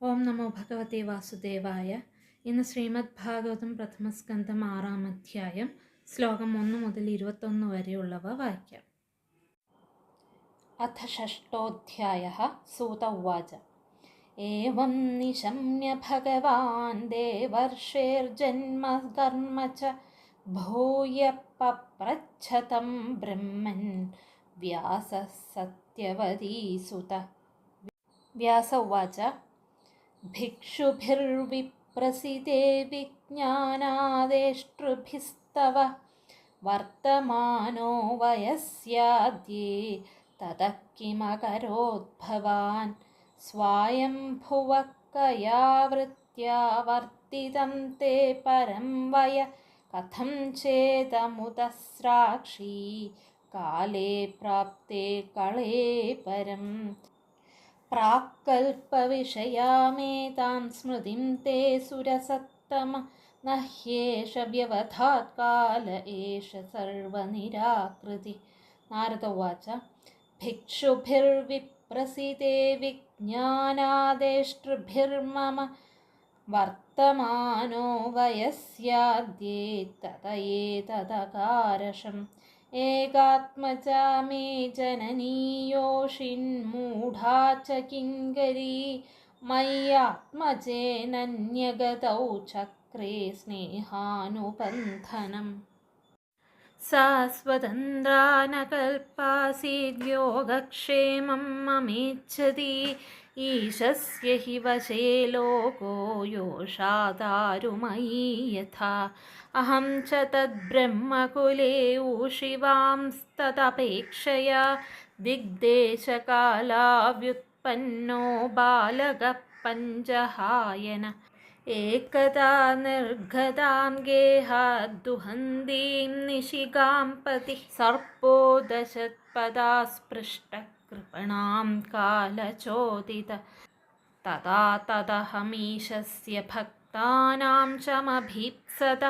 ഓം നമോ ഭഗവത്തെ വാസുദേവായ. ഇന്ന് ശ്രീമദ് ഭാഗവതം പ്രഥമസ്കന്ധം ആറാം അധ്യായം ശ്ലോകം ഒന്ന് മുതൽ ഇരുപത്തൊന്ന് വരെയുള്ളവ വായിക്കാം. അഥ ഷഷ്ടോധ്യായ സൂത ഉവാച ഏവം നിശമ്യ ഭഗവാൻ ദേവർഷേർജന്മ കർമ്മ ച ഭൂയ പപ്രച്ഛതം ബ്രഹ്മൻ വ്യാസ സത്യവതീസുത വ്യാസ ഉവാച ഭിക്ഷുഭിർവിപ്രസിദേ വിജ്ഞാനാദേഷ്ടൃഭിസ്തവ വർത്തമാനോ വയസ്യാദ്യേ തത കിമകരോദ്ഭവാൻ സ്വായംഭുവക്കയാവൃത്യാ വർത്തിതം തേ പരം വയ കഥം ചേതമുതസ്രാക്ഷി കാലേ പ്രാപ്തേ കളേ പരം प्राक्कल्पविषयामेतां स्मृतिं ते सुरसत्तम न ह्येष व्यवधात् काल एष सर्वनिराकृति नारद उवाच भिक्षुभिर्विप्रसिते विज्ञानादेष्टृभिर्मम वर्तमानो वयस्याद्ये तत एतदकारशम् एकात्मजा मे जननीयोषिन्मूढा च किङ्करी मय्यात्मजेनन्यगतौ चक्रे स्नेहानुबन्धनम् सा स्वतन्त्रा न कल्पासीद्योगक्षेमं ममेच्छति ഈശസ്യ ഹി വശേ ലോകോ യോഷാദാരുമയീ യഥാ അഹം ച തദ്ബ്രഹ്മകുലേ ഊഷിവാംസ്തദപേക്ഷയ ദിഗ്ദേശകാലാവ്യുത്പന്നോ ബാലക പഞ്ചഹായന ഏകതാ നിർഗതാം ഗേഹാദ്ദുഹന്തീം നിശികാം പതി. സർപ്പോ ദശത്പദാസ്പൃഷ്ട दशत्पदा स्पृष्टकृपणां कालचोदित तदा तदहमीशस्य भक्तानां चमभीप्सत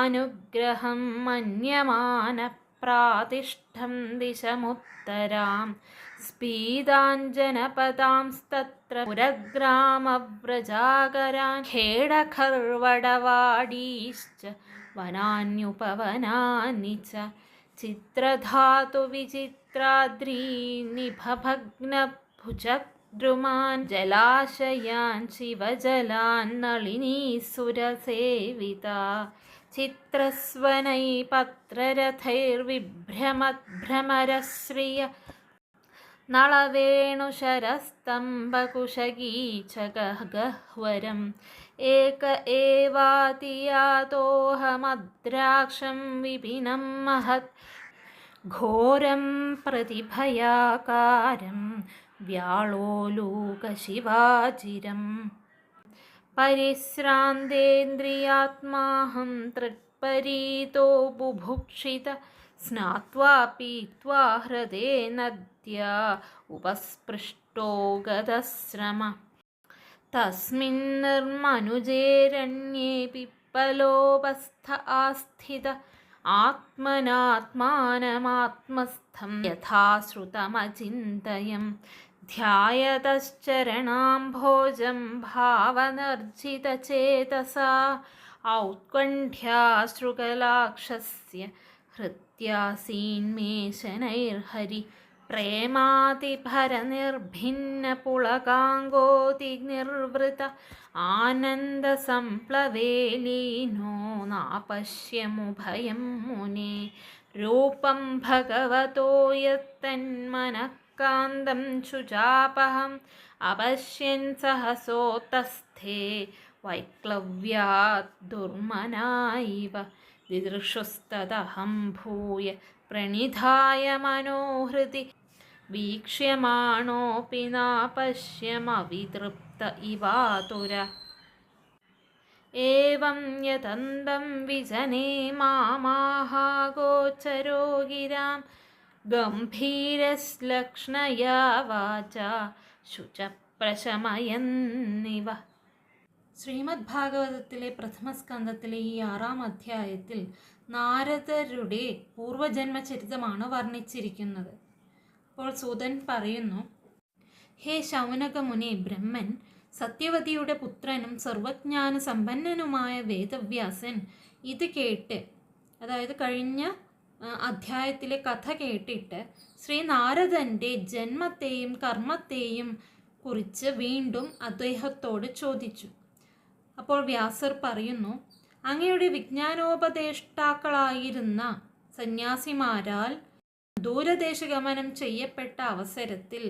अनुग्रहं मन्यमानप्रातिष्ठं दिशमुत्तरां स्पीदाञ्जनपदांस्तत्र पुरग्रामव्रजागरान् खेडखर्वडवाडीश्च वनान्युपवनानि च ഛാദ്രീനിഭഭഗ്നഭുജദ്രുമാൻ ജലാശയാൻ ശിവജലാൻ നളിനീസുരസേവിത ചിത്രസ്വനൈ പത്രരഥൈർവിഭ്രമദ്ഭ്രമരശ്രിയ नळवेणुशरस्तम्भकुशगी च गह्वरम् एक एवातियातोऽहमद्राक्षं विपिनं महत् घोरं प्रतिभयाकारं व्याळोलूकशिवाचिरम् परिश्रान्तेन्द्रियात्माहं तृट्परीतो बुभुक्षित स्नात्वा पीत्वा हृदे नद्या उपस्पृष्टो गतश्रम तस्मिन्निर्मनुजेरण्ये पिप्पलोपस्थ आस्थित आत्मनात्मानमात्मस्थं यथा श्रुतमचिन्तयम् ध्यायतश्चरणाम्भोजं भावनर्जितचेतसा औत्कण्ठ्याश्रुकलाक्षस्य हृत्यासीन्मे शनैर्हरि प्रेमातिभरनिर्भिन्नपुळकाङ्गोतिनिर्वृत आनन्दसम्प्लवे लीनो नापश्यमुभयं मुने रूपं भगवतो यत्तन्मनः कान्दं शुचापहम् अपश्यन् सहसोतस्थे वैक्लव्यात् दुर्मना इव दिदृशुस्तदहं भूय प्रणिधाय मनोहृदि വീക്ഷ്യമാണോപി നാപശ്യമവിതൃപ്ത ഇവാതുര ഏവം യഥന്തം വിജനേ മാമാഹാഗോചരോ ഗിരാം ഗംഭീരശ്ലക്ഷ്ണയാ വാച ശുചപ്രശമയന്നിവ. ശ്രീമദ് ഭാഗവതത്തിലെ പ്രഥമസ്കന്ധത്തിലെ ഈ ആറാം അധ്യായത്തിൽ നാരദരുടെ പൂർവജന്മചരിതമാണ് വർണിച്ചിരിക്കുന്നത്. അപ്പോൾ സൂതൻ പറയുന്നു ഹേ ശൗനകമുനെ ബ്രഹ്മൻ സത്യവതിയുടെ പുത്രനും സർവജ്ഞാന സമ്പന്നനുമായ വേദവ്യാസൻ ഇത് കേട്ട് അതായത് കഴിഞ്ഞ അധ്യായത്തിലെ കഥ കേട്ടിട്ട് ശ്രീ നാരദന്റെ ജന്മത്തെയും കർമ്മത്തെയും കുറിച്ച് വീണ്ടും അദ്ദേഹത്തോട് ചോദിച്ചു. അപ്പോൾ വ്യാസർ പറയുന്നു അങ്ങയുടെ വിജ്ഞാനോപദേഷ്ടാക്കളായിരുന്ന സന്യാസിമാരാൽ ദൂരദേശഗമനം ചെയ്യപ്പെട്ട അവസരത്തിൽ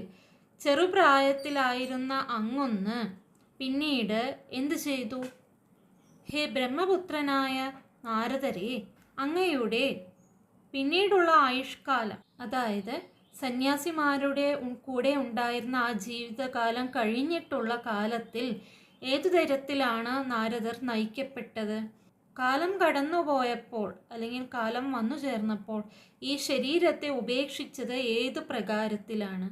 ചെറുപ്രായത്തിലായിരുന്ന അങ്ങൊന്ന് പിന്നീട് എന്തു ചെയ്തു? ഹേ ബ്രഹ്മപുത്രനായ നാരദരെ അങ്ങയുടെ പിന്നീടുള്ള ആയുഷ്കാലം അതായത് സന്യാസിമാരുടെ കൂടെ ഉണ്ടായിരുന്ന ആ ജീവിതകാലം കഴിഞ്ഞിട്ടുള്ള കാലത്തിൽ ഏതു തരത്തിലാണ് നാരദർ നയിക്കപ്പെട്ടത്? കാലം കടന്നുപോയപ്പോൾ അല്ലെങ്കിൽ കാലം വന്നു ചേർന്നപ്പോൾ ഈ ശരീരത്തെ ഉപേക്ഷിച്ചത് ഏത് പ്രകാരത്തിലാണ്?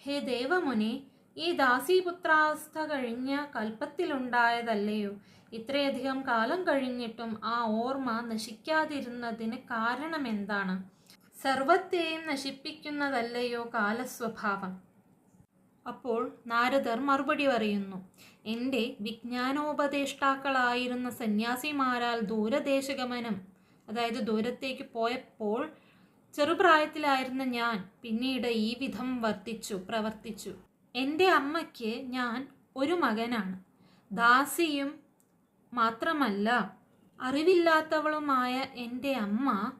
ഹേ ദേവമുനി ഈ ദാസീപുത്രാവസ്ഥ കഴിഞ്ഞ കൽപ്പത്തിലുണ്ടായതല്ലയോ? ഇത്രയധികം കാലം കഴിഞ്ഞിട്ടും ആ ഓർമ്മ നശിക്കാതിരുന്നതിന് കാരണം എന്താണ് സർവത്തെയും നശിപ്പിക്കുന്നതല്ലയോ കാലസ്വഭാവം? അപ്പോൾ നാരദർ മറുപടി പറയുന്നു എന്റെ വിജ്ഞാനോപദേഷ്ടാക്കളായിരുന്ന സന്യാസിമാരാൽ ദൂരദേശഗമനം അതായത് ദൂരത്തേക്ക് പോയപ്പോൾ ചെറുപ്രായത്തിലായിരുന്ന ഞാൻ പിന്നീട് ഈ വിധം വർത്തിച്ചു പ്രവർത്തിച്ചു. എന്റെ അമ്മയ്ക്ക് ഞാൻ ഒരു മകനാണ്. ദാസിയും മാത്രമല്ല അറിവില്ലാത്തവളുമായ എന്റെ അമ്മ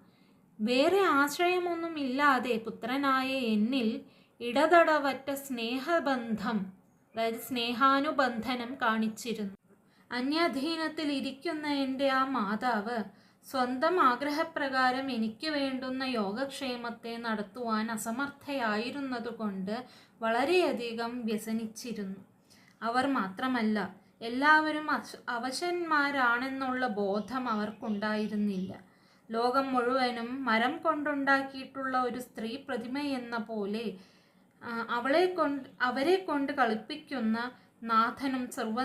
വേറെ ആശ്രയമൊന്നുമില്ലാതെ പുത്രനായ എന്നിൽ ഇടതടവറ്റ സ്നേഹബന്ധം അതായത് സ്നേഹാനുബന്ധനം കാണിച്ചിരുന്നു. അന്യാധീനത്തിൽ ഇരിക്കുന്ന എന്റെ ആ മാതാവ് സ്വന്തം ആഗ്രഹപ്രകാരം എനിക്ക് വേണ്ടുന്ന യോഗക്ഷേമത്തെ നടത്തുവാൻ അസമർത്ഥയായിരുന്നതുകൊണ്ട് വളരെയധികം വ്യസനിച്ചിരുന്നു. അവർ മാത്രമല്ല എല്ലാവരും അവശന്മാരാണെന്നുള്ള ബോധം അവർക്കുണ്ടായിരുന്നില്ല. ലോകം മുഴുവനും മരം കൊണ്ടുണ്ടാക്കിയിട്ടുള്ള ഒരു സ്ത്രീ പ്രതിമയെന്ന പോലെ അവളെ കൊണ്ട് അവരെ കൊണ്ട് കളിപ്പിക്കുന്ന നാഥനും സർവ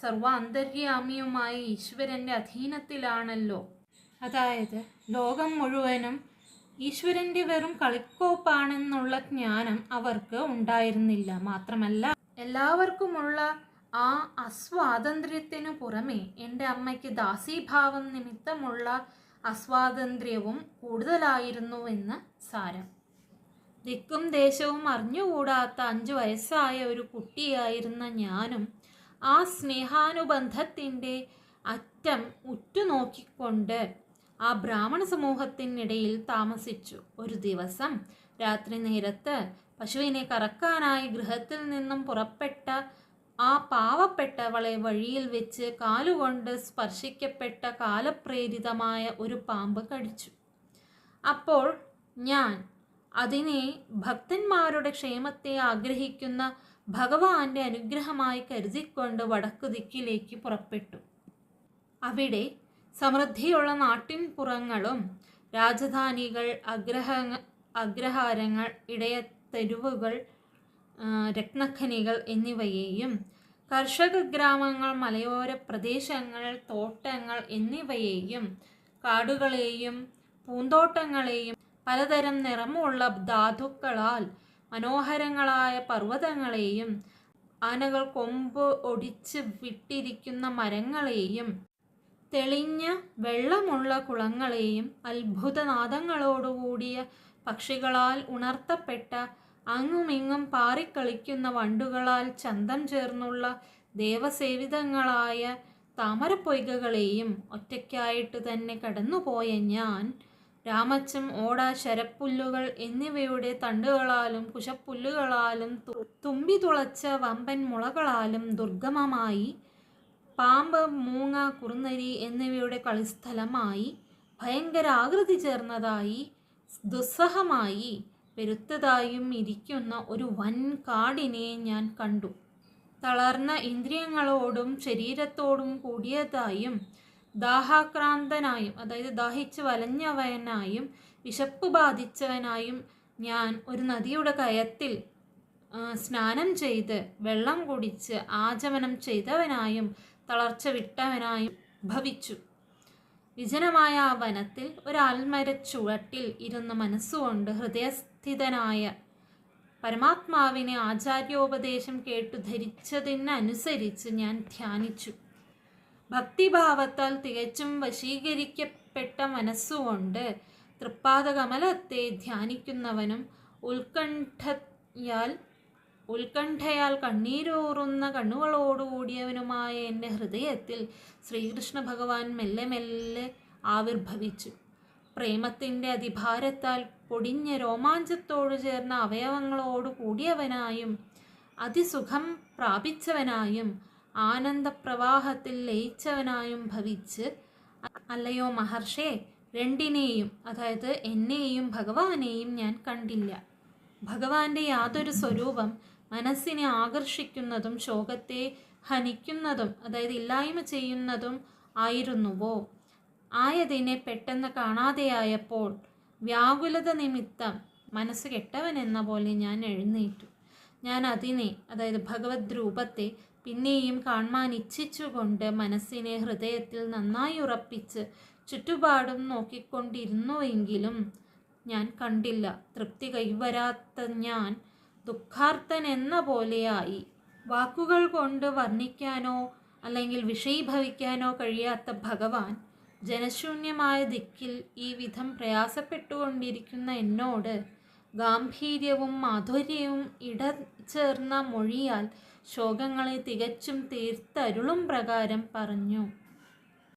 സർവാന്തര്യാമിയുമായ ഈശ്വരന്റെ അധീനത്തിലാണല്ലോ. അതായത് ലോകം മുഴുവനും ഈശ്വരന്റെ വെറും കളിക്കോപ്പാണെന്നുള്ള ജ്ഞാനം അവർക്ക് ഉണ്ടായിരുന്നില്ല. മാത്രമല്ല എല്ലാവർക്കുമുള്ള ആ അസ്വാതന്ത്ര്യത്തിനു പുറമെ എന്റെ അമ്മയ്ക്ക് ദാസീഭാവം നിമിത്തമുള്ള അസ്വാതന്ത്ര്യവും കൂടുതലായിരുന്നുവെന്ന് സാരം. ദിക്കും ദേശവും അറിഞ്ഞുകൂടാത്ത അഞ്ചു വയസ്സായ ഒരു കുട്ടിയായിരുന്ന ഞാനും ആ സ്നേഹാനുബന്ധത്തിന്റെ അറ്റം ഉറ്റുനോക്കിക്കൊണ്ട് ആ ബ്രാഹ്മണ സമൂഹത്തിനിടയിൽ താമസിച്ചു. ഒരു ദിവസം രാത്രി നേരത്ത് പശുവിനെ കറക്കാനായി ഗൃഹത്തിൽ നിന്നും പുറപ്പെട്ട ആ പാവപ്പെട്ടവളെ വഴിയിൽ വെച്ച് കാലുകൊണ്ട് സ്പർശിക്കപ്പെട്ട കാലപ്രേരിതമായ ഒരു പാമ്പ് കടിച്ചു. അപ്പോൾ ഞാൻ അതിനെ ഭക്തന്മാരുടെ ക്ഷേമത്തെ ആഗ്രഹിക്കുന്ന ഭഗവാന്റെ അനുഗ്രഹമായി കരുതിക്കൊണ്ട് വടക്കു ദിക്കിലേക്ക് പുറപ്പെട്ടു. അവിടെ സമൃദ്ധിയുള്ള നാട്ടിൻപുറങ്ങളും രാജധാനികൾ അഗ്രഹ അഗ്രഹാരങ്ങൾ ഇടയ തെരുവുകൾ രത്നഖനികൾ എന്നിവയെയും കർഷക ഗ്രാമങ്ങൾ മലയോര പ്രദേശങ്ങൾ തോട്ടങ്ങൾ എന്നിവയെയും കാടുകളെയും പൂന്തോട്ടങ്ങളെയും പലതരം നിറമുള്ള ധാതുക്കളാൽ മനോഹരങ്ങളായ പർവതങ്ങളെയും ആനകൾ കൊമ്പ് ഒടിച്ച് വിട്ടിരിക്കുന്ന മരങ്ങളെയും തെളിഞ്ഞ വെള്ളമുള്ള കുളങ്ങളെയും അത്ഭുതനാദങ്ങളോടുകൂടിയ പക്ഷികളാൽ ഉണർത്തപ്പെട്ട അങ്ങുമിങ്ങും പാറിക്കളിക്കുന്ന വണ്ടുകളാൽ ചന്തം ചേർന്നുള്ള ദേവസേവിതങ്ങളായ താമരപ്പൊയ്കകളെയും ഒറ്റയ്ക്കായിട്ട് തന്നെ കടന്നുപോയ ഞാൻ രാമച്ചം ഓട ശരപ്പുല്ലുകൾ എന്നിവയുടെ തണ്ടുകളാലും കുശപ്പുല്ലുകളാലും തുമ്പി തുളച്ച വമ്പൻ മുളകളാലും ദുർഗമമായി. പാമ്പ് മൂങ്ങ കുറുനരി എന്നിവയുടെ കളിസ്ഥലമായി. ഭയങ്കര ആകൃതി ചേർന്നതായി ദുസ്സഹമായി പെരുത്തതായും ഇരിക്കുന്ന ഒരു വൻ കാടിനെ ഞാൻ കണ്ടു. തളർന്ന ഇന്ദ്രിയങ്ങളോടും ശരീരത്തോടും കൂടിയതായും ദാഹാക്രാന്തനായും അതായത് ദാഹിച്ച് വലഞ്ഞവനായും വിശപ്പ് ബാധിച്ചവനായും ഞാൻ ഒരു നദിയുടെ കയത്തിൽ സ്നാനം ചെയ്ത് വെള്ളം കുടിച്ച് ആചമനം ചെയ്തവനായും തളർച്ച വിട്ടവനായും ഭവിച്ചു. വിജനമായ ആ വനത്തിൽ ഒരാൽമര ചുവട്ടിൽ ഇരുന്ന് മനസ്സുകൊണ്ട് ഹൃദയസ്ഥിതനായ പരമാത്മാവിനെ ആചാര്യോപദേശം കേട്ടു ധരിച്ചതിനനുസരിച്ച് ഞാൻ ധ്യാനിച്ചു. ഭക്തിഭാവത്താൽ തികച്ചും വശീകരിക്കപ്പെട്ട മനസ്സുകൊണ്ട് തൃപ്പാദകമലത്തെ ധ്യാനിക്കുന്നവനും ഉത്കണ്ഠയാൽ ഉത്കണ്ഠയാൽ കണ്ണീരോറുന്ന കണ്ണുകളോടുകൂടിയവനുമായ എന്റെ ഹൃദയത്തിൽ ശ്രീകൃഷ്ണ ഭഗവാൻ മെല്ലെ മെല്ലെ ആവിർഭവിച്ചു. പ്രേമത്തിന്റെ അതിഭാരത്താൽ പൊടിഞ്ഞ രോമാഞ്ചത്തോടു ചേർന്ന അവയവങ്ങളോടു കൂടിയവനായും അതിസുഖം പ്രാപിച്ചവനായും ആനന്ദപ്രവാഹത്തിൽ ലയിച്ചവനായും ഭവിച്ച് അല്ലയോ മഹർഷേ രണ്ടിനെയും അതായത് എന്നെയും ഭഗവാനെയും ഞാൻ കണ്ടില്ല. ഭഗവാന്റെ യാതൊരു സ്വരൂപം മനസ്സിനെ ആകർഷിക്കുന്നതും ശോകത്തെ ഹനിക്കുന്നതും അതായത് ഇല്ലായ്മ ചെയ്യുന്നതും ആയിരുന്നുവോ? ആയതിനെ പെട്ടെന്ന് കാണാതെയായപ്പോൾ വ്യാകുലത നിമിത്തം മനസ്സ് കെട്ടവൻ എന്ന പോലെ ഞാൻ എഴുന്നേറ്റു. ഞാൻ അതിനെ അതായത് ഭഗവത് രൂപത്തെ പിന്നെയും കാണാൻ ഇച്ഛിച്ചുകൊണ്ട് മനസ്സിനെ ഹൃദയത്തിൽ നന്നായി ഉറപ്പിച്ച് ചുറ്റുപാടും നോക്കിക്കൊണ്ടിരുന്നുവെങ്കിലും ഞാൻ കണ്ടില്ല. തൃപ്തി കൈവരാത്ത ഞാൻ ദുഃഖാർത്ഥൻ എന്ന പോലെയായി. വാക്കുകൾ കൊണ്ട് വർണിക്കാനോ അല്ലെങ്കിൽ വിഷയീഭവിക്കാനോ കഴിയാത്ത ഭഗവാൻ ജനശൂന്യമായ ദിക്കിൽ ഈ വിധം പ്രയാസപ്പെട്ടുകൊണ്ടിരിക്കുന്ന എന്നോട് ഗാംഭീര്യവും മാധുര്യവും ഇടചേർന്ന മൊഴിയാൽ ശോകങ്ങളെ തികച്ചും തീർത്തരുളും പ്രകാരം പറഞ്ഞു.